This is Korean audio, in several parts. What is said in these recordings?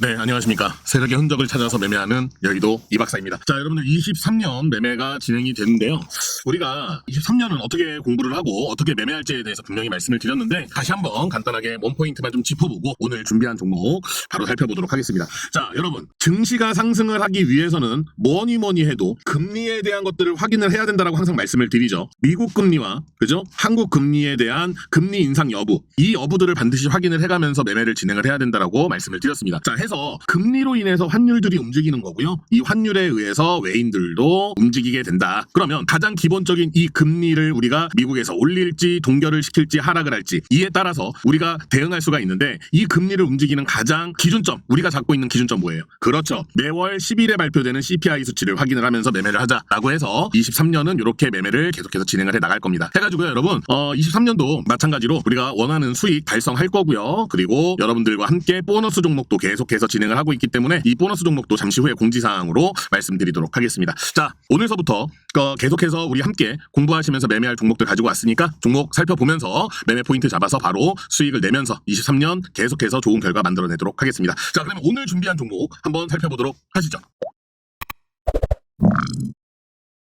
네, 안녕하십니까. 세력의 흔적을 찾아서 매매하는 여의도 이박사입니다. 자, 여러분들 23년 매매가 진행이 되는데요. 우리가 23년은 어떻게 공부를 하고 어떻게 매매할지에 대해서 분명히 말씀을 드렸는데 다시 한번 간단하게 원 포인트만 좀 짚어보고 오늘 준비한 종목 바로 살펴보도록 하겠습니다. 자, 여러분. 증시가 상승을 하기 위해서는 뭐니 뭐니 해도 금리에 대한 것들을 확인을 해야 된다라고 항상 말씀을 드리죠. 미국 금리와 그죠? 한국 금리에 대한 금리 인상 여부 이 여부들을 반드시 확인을 해 가면서 매매를 진행을 해야 된다라고 말씀을 드렸습니다. 자, 해서 금리로 인해서 환율들이 움직이는 거고요. 이 환율에 의해서 외인들도 움직이게 된다. 그러면 가장 기본적인 이 금리를 우리가 미국에서 올릴지 동결을 시킬지 하락을 할지 이에 따라서 우리가 대응할 수가 있는데 이 금리를 움직이는 가장 기준점 우리가 잡고 있는 기준점 뭐예요? 그렇죠. 매월 10일에 발표되는 CPI 수치를 확인을 하면서 매매를 하자라고 해서 23년은 이렇게 매매를 계속해서 진행을 해 나갈 겁니다. 해가지고요, 여러분. 어, 23년도 마찬가지로 우리가 원하는 수익 달성할 거고요. 그리고 여러분들과 함께 보너스 종목도 계속해서 진행을 하고 있기 때문에 이 보너스 종목도 잠시 후에 공지사항으로 말씀드리도록 하겠습니다. 자, 오늘서부터 어, 계속해서 우리 함께 공부하시면서 매매할 종목들 가지고 왔으니까 종목 살펴보면서 매매 포인트 잡아서 바로 수익을 내면서 23년 계속해서 좋은 결과 만들어내도록 하겠습니다. 자, 그러면 오늘 준비한 종목 한번 살펴보도록 하시죠.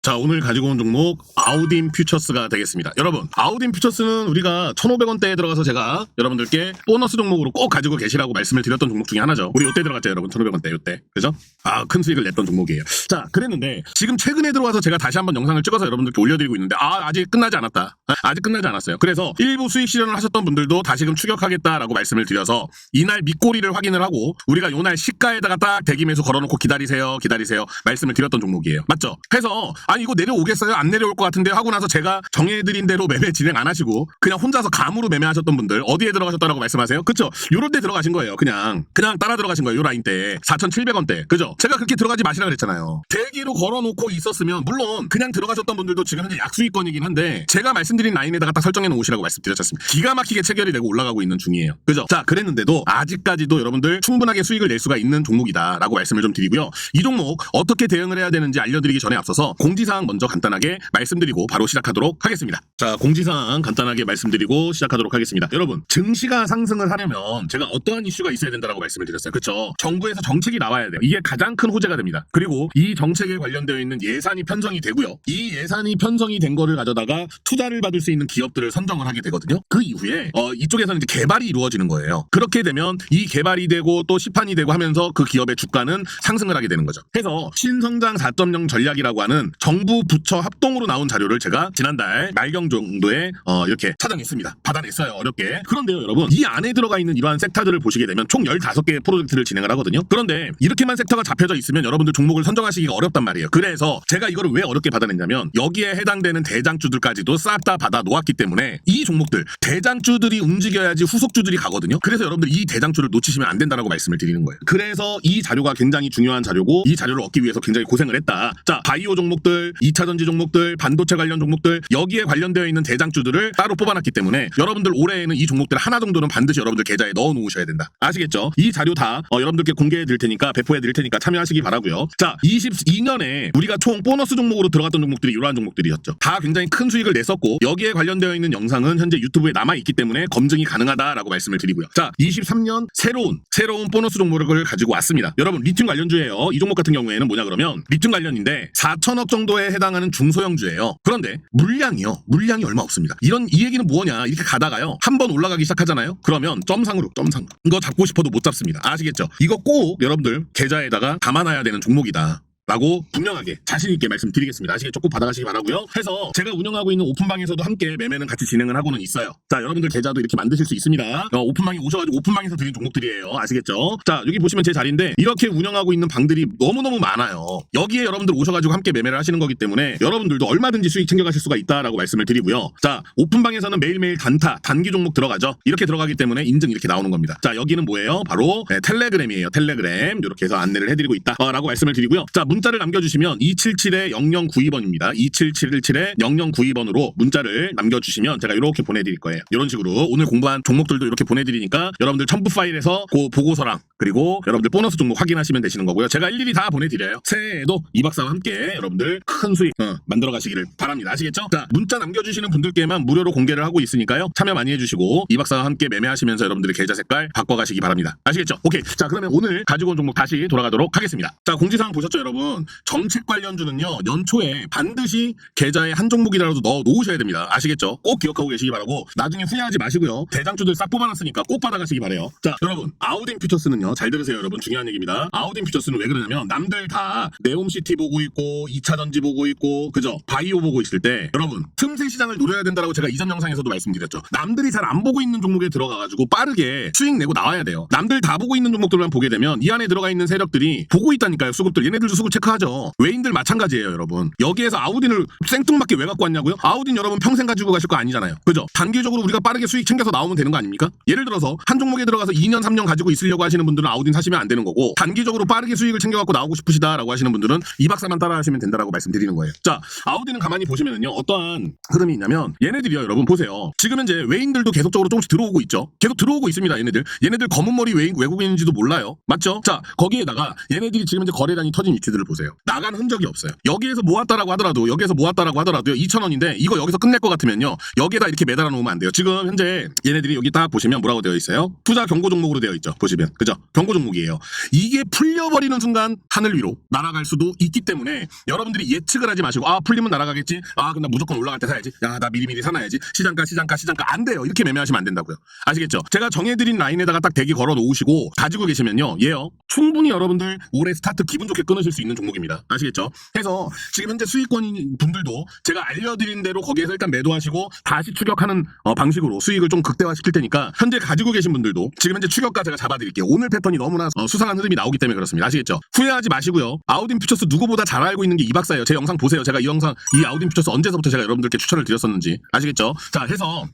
자, 오늘 가지고 온 종목 아우딘 퓨처스가 되겠습니다. 여러분, 아우딘 퓨처스는 우리가 1,500원대에 들어가서 제가 여러분들께 보너스 종목으로 꼭 가지고 계시라고 말씀을 드렸던 종목 중에 하나죠. 우리 이때 들어갔죠, 여러분. 1,500원대 이때. 그죠? 아, 큰 수익을 냈던 종목이에요. 자, 그랬는데 지금 최근에 들어와서 제가 다시 한번 영상을 찍어서 여러분들께 올려드리고 있는데 아, 아직 끝나지 않았다. 아, 아직 끝나지 않았어요. 그래서 일부 수익 실현을 하셨던 분들도 다시금 추격하겠다라고 말씀을 드려서 이날 밑꼬리를 확인을 하고 우리가 요날 시가에다가 딱 대기매수 걸어놓고 기다리세요, 기다리세요 말씀을 드렸던 종목이에요. 맞죠? 해서 아니 이거 내려오겠어요? 안 내려올 것 같은데 하고 나서 제가 정해드린 대로 매매 진행 안 하시고 그냥 혼자서 감으로 매매하셨던 분들 어디에 들어가셨다라고 말씀하세요? 그쵸? 요럴 때 들어가신 거예요. 그냥 그냥 따라 들어가신 거예요. 요 라인 때 4,700원 대 그죠? 제가 그렇게 들어가지 마시라 그랬잖아요. 대기로 걸어놓고 있었으면 물론 그냥 들어가셨던 분들도 지금 현재 약수익권이긴 한데 제가 말씀드린 라인에다가 딱 설정해 놓으시라고 말씀드렸잖습니다. 기가 막히게 체결이 되고 올라가고 있는 중이에요. 그죠? 자 그랬는데도 아직까지도 여러분들 충분하게 수익을 낼 수가 있는 종목이다라고 말씀을 좀 드리고요. 이 종목 어떻게 대응을 해야 되는지 알려드리기 전에 앞서서 공지사항 먼저 간단하게 말씀드리고 바로 시작하도록 하겠습니다. 자 공지사항 간단하게 말씀드리고 시작하도록 하겠습니다. 여러분 증시가 상승을 하려면 제가 어떠한 이슈가 있어야 된다라고 말씀을 드렸어요. 그렇죠? 정부에서 정책이 나와야 돼요. 이게 가장 큰 호재가 됩니다. 그리고 이 정책에 관련되어 있는 예산이 편성이 되고요. 이 예산이 편성이 된 거를 가져다가 투자를 받을 수 있는 기업들을 선정을 하게 되거든요. 그 이후에 어, 이쪽에서는 이제 개발이 이루어지는 거예요. 그렇게 되면 이 개발이 되고 또 시판이 되고 하면서 그 기업의 주가는 상승을 하게 되는 거죠. 그래서 신성장 4.0 전략이라고 하는 정부 부처 합동으로 나온 자료를 제가 지난달 말경 정도에 어, 이렇게 찾아냈습니다. 받아냈어요. 어렵게. 그런데요, 여러분. 이 안에 들어가 있는 이러한 섹터들을 보시게 되면 총 15개의 프로젝트를 진행을 하거든요. 그런데 이렇게만 섹터가 잡 혀져 있으면 여러분들 종목을 선정하시기가 어렵단 말이에요. 그래서 제가 이거를 왜 어렵게 받아냈냐면 여기에 해당되는 대장주들까지도 싹 다 받아 놓았기 때문에 이 종목들 대장주들이 움직여야지 후속주들이 가거든요. 그래서 여러분들 이 대장주를 놓치시면 안 된다라고 말씀을 드리는 거예요. 그래서 이 자료가 굉장히 중요한 자료고 이 자료를 얻기 위해서 굉장히 고생을 했다. 자, 바이오 종목들, 2차 전지 종목들, 반도체 관련 종목들 여기에 관련되어 있는 대장주들을 따로 뽑아놨기 때문에 여러분들 올해에는 이 종목들 하나 정도는 반드시 여러분들 계좌에 넣어 놓으셔야 된다. 아시겠죠? 이 자료 다 어, 여러분들께 공개해 드릴 테니까 배포해 드릴 테니까 참여하시기 바라고요. 자, 22년에 우리가 총 보너스 종목으로 들어갔던 종목들이 이러한 종목들이었죠. 다 굉장히 큰 수익을 냈었고 여기에 관련되어 있는 영상은 현재 유튜브에 남아 있기 때문에 검증이 가능하다라고 말씀을 드리고요. 자, 23년 새로운 새로운 보너스 종목을 가지고 왔습니다. 여러분 리튬 관련주예요. 이 종목 같은 경우에는 뭐냐 그러면 리튬 관련인데 4천억 정도에 해당하는 중소형주예요. 그런데 물량이요. 물량이 얼마 없습니다. 이런 이 얘기는 뭐냐 이렇게 가다가요. 한 번 올라가기 시작하잖아요. 그러면 점상으로 점상으로 이거 잡고 싶어도 못 잡습니다. 아시겠죠? 이거 꼭 여러분들 계좌에다가 담아놔야 되는 종목이다. 라고 분명하게 자신 있게 말씀드리겠습니다. 아시겠죠? 꼭 받아가시기 바라고요 해서 제가 운영하고 있는 오픈방에서도 함께 매매는 같이 진행을 하고는 있어요. 자, 여러분들 계좌도 이렇게 만드실 수 있습니다. 어, 오픈방에 오셔가지고 오픈방에서 드린 종목들이에요. 아시겠죠? 자, 여기 보시면 제 자리인데 이렇게 운영하고 있는 방들이 너무너무 많아요. 여기에 여러분들 오셔가지고 함께 매매를 하시는 거기 때문에 여러분들도 얼마든지 수익 챙겨가실 수가 있다라고 말씀을 드리고요. 자, 오픈방에서는 매일매일 단타, 단기 종목 들어가죠. 이렇게 들어가기 때문에 인증 이렇게 나오는 겁니다. 자, 여기는 뭐예요? 바로 네, 텔레그램이에요. 텔레그램. 이렇게 해서 안내를 해드리고 있다라고 말씀을 드리고요. 자, 문자를 남겨주시면 277-0092번입니다. 2777-0092번으로 문자를 남겨주시면 제가 이렇게 보내드릴 거예요. 이런 식으로 오늘 공부한 종목들도 이렇게 보내드리니까 여러분들 첨부 파일에서 그 보고서랑 그리고 여러분들 보너스 종목 확인하시면 되시는 거고요. 제가 일일이 다 보내드려요. 새해에도 이 박사와 함께 여러분들 큰 수익 어, 만들어 가시기를 바랍니다. 아시겠죠? 자 문자 남겨주시는 분들께만 무료로 공개를 하고 있으니까요. 참여 많이 해주시고 이 박사와 함께 매매하시면서 여러분들의 계좌 색깔 바꿔가시기 바랍니다. 아시겠죠? 오케이. 자 그러면 오늘 가지고 온 종목 다시 돌아가도록 하겠습니다. 자 공지사항 보셨죠 여러분? 정책 관련주는요 연초에 반드시 계좌에 한 종목이라도 넣어 놓으셔야 됩니다. 아시겠죠? 꼭 기억하고 계시기 바라고 나중에 후회하지 마시고요. 대장주들 싹 뽑아놨으니까 꼭 받아가시기 바래요. 자 여러분 아우딘 퓨처스는요 잘 들으세요 여러분 중요한 얘기입니다. 아우딘 퓨처스는 왜 그러냐면 남들 다 네옴시티 보고 있고 2차전지 보고 있고 그죠? 바이오 보고 있을 때 여러분 틈새 시장을 노려야 된다라고 제가 이전 영상에서도 말씀드렸죠. 남들이 잘 안 보고 있는 종목에 들어가가지고 빠르게 수익 내고 나와야 돼요. 남들 다 보고 있는 종목들만 보게 되면 이 안에 들어가 있는 세력들이 보고 있다니까요. 수급들 얘네들도 수급 체크하죠. 외인들 마찬가지예요, 여러분. 여기에서 아우딘을 생뚱맞게 왜 갖고 왔냐고요? 아우딘 여러분 평생 가지고 가실 거 아니잖아요. 그죠? 단기적으로 우리가 빠르게 수익 챙겨서 나오면 되는 거 아닙니까? 예를 들어서 한 종목에 들어가서 2년, 3년 가지고 있으려고 하시는 분들은 아우딘 사시면 안 되는 거고 단기적으로 빠르게 수익을 챙겨갖고 나오고 싶으시다라고 하시는 분들은 이 박사만 따라 하시면 된다라고 말씀드리는 거예요. 자, 아우딘은 가만히 보시면은요 어떠한 흐름이 있냐면 얘네들이요, 여러분 보세요. 지금 현재 외인들도 계속적으로 조금씩 들어오고 있죠. 계속 들어오고 있습니다, 얘네들. 얘네들 검은 머리 외인 외국인인지도 몰라요. 맞죠? 자, 거기에다가 얘네들이 지금 현재 거래량이 터진 위치들을 보세요. 나간 흔적이 없어요. 여기에서 모았다라고 하더라도 여기에서 모았다라고 하더라도요. 2,000원인데 이거 여기서 끝낼 것 같으면요. 여기에다 이렇게 매달아 놓으면 안 돼요. 지금 현재 얘네들이 여기 딱 보시면 뭐라고 되어 있어요? 투자 경고 종목으로 되어 있죠. 보시면. 그죠? 경고 종목이에요. 이게 풀려버리는 순간 하늘 위로 날아갈 수도 있기 때문에 여러분들이 예측을 하지 마시고 아 풀리면 날아가겠지. 아나 무조건 올라갈 때 사야지. 야 나 미리미리 사놔야지. 시장가 시장가 시장가 안 돼요. 이렇게 매매하시면 안 된다고요. 아시겠죠? 제가 정해드린 라인에다가 딱 대기 걸어 놓으시고 가지고 계시면요. 얘요. 충분히 여러분들 올해 스타트 기분 좋게 끊으실 수 있는 종목입니다. 아시겠죠? 해서 지금 현재 수익권인 분들도 제가 알려드린 대로 거기에서 일단 매도하시고 다시 추격하는 어, 방식으로 수익을 좀 극대화시킬 테니까 현재 가지고 계신 분들도 지금 현재 추격가 제가 잡아드릴게요. 오늘 패턴이 너무나 어, 수상한 흐름이 나오기 때문에 그렇습니다. 아시겠죠? 후회하지 마시고요. 아우딘 퓨처스 누구보다 잘 알고 있는 게 이 박사예요. 제 영상 보세요. 제가 이 영상 이 아우딘 퓨처스 언제서부터 제가 여러분들께 추천을 드렸었는지 아시겠죠? 자 해서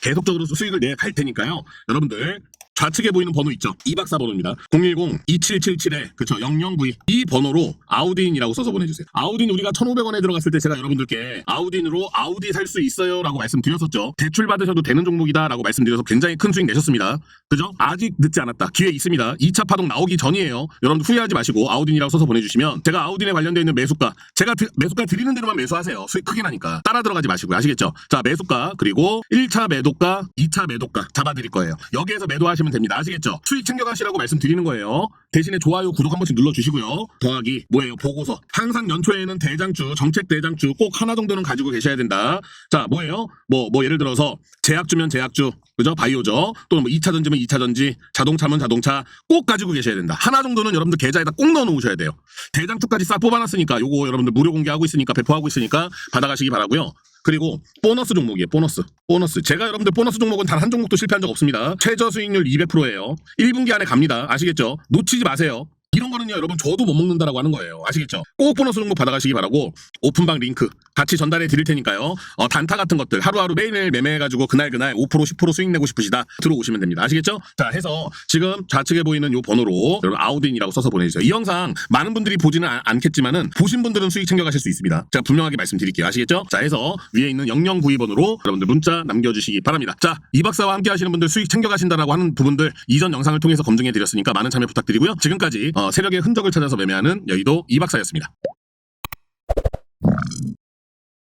계속적으로 수익을 내갈 테니까요. 여러분들 좌측에 보이는 번호 있죠? 이 박사 번호입니다. 010-2777에 그쵸 0092 이 번호로 아우딘이라고 써서 보내주세요. 아우딘 우리가 1,500원에 들어갔을 때 제가 여러분들께 아우딘으로 아우디 살 수 있어요 라고 말씀드렸었죠. 대출 받으셔도 되는 종목이다 라고 말씀드려서 굉장히 큰 수익 내셨습니다. 그죠? 아직 늦지 않았다. 기회 있습니다. 2차 파동 나오기 전이에요. 여러분들 후회하지 마시고 아우딘이라고 써서 보내주시면 제가 아우딘에 관련되어 있는 매수가 제가 드- 매수가 드리는 대로만 매수하세요. 수익 크게 나니까 따라 들어가지 마시고요. 아시겠죠? 자 매수가 그리고 1차 매도가 2차 매도가 잡아드릴 거예요. 여기에서 매도하시면 됩니다. 아시겠죠? 수익 챙겨가시라고 말씀드리는 거예요. 대신에 좋아요 구독 한 번씩 눌러주시고요. 더하기 뭐예요? 보고서 항상 연초에는 대장주 정책 대장주 꼭 하나 정도는 가지고 계셔야 된다. 자 뭐예요? 뭐 뭐 예를 들어서 제약주면 제약주 그죠? 바이오죠. 또는 뭐 2차 전지면 2차 전지, 자동차면 자동차 꼭 가지고 계셔야 된다. 하나 정도는 여러분들 계좌에다 꼭 넣어 놓으셔야 돼요. 대장주까지 싹 뽑아놨으니까 요거 여러분들 무료 공개하고 있으니까 배포하고 있으니까 받아가시기 바라고요. 그리고 보너스 종목이에요. 보너스. 보너스. 제가 여러분들 보너스 종목은 단 한 종목도 실패한 적 없습니다. 최저 수익률 200%예요. 1분기 안에 갑니다. 아시겠죠? 놓치지 마세요. 이런 거는요, 여러분 저도 못 먹는다라고 하는 거예요. 아시겠죠? 꼭 보너스 종목 받아가시기 바라고 오픈방 링크 같이 전달해 드릴 테니까요. 어, 단타 같은 것들 하루하루 매일매일 매매해가지고 그날 그날 5% 10% 수익 내고 싶으시다 들어오시면 됩니다. 아시겠죠? 자, 해서 지금 좌측에 보이는 요 번호로 여러분 아우딘이라고 써서 보내주세요. 이 영상 많은 분들이 보지는 않- 않겠지만은 보신 분들은 수익 챙겨가실 수 있습니다. 제가 분명하게 말씀드릴게요. 아시겠죠? 자, 해서 위에 있는 0092번으로 여러분들 문자 남겨주시기 바랍니다. 자, 이 박사와 함께 하시는 분들 수익 챙겨가신다라고 하는 부분들 이전 영상을 통해서 검증해 드렸으니까 많은 참여 부탁드리고요. 지금까지 어, 세력의 흔적을 찾아서 매매하는 여의도 이 박사였습니다.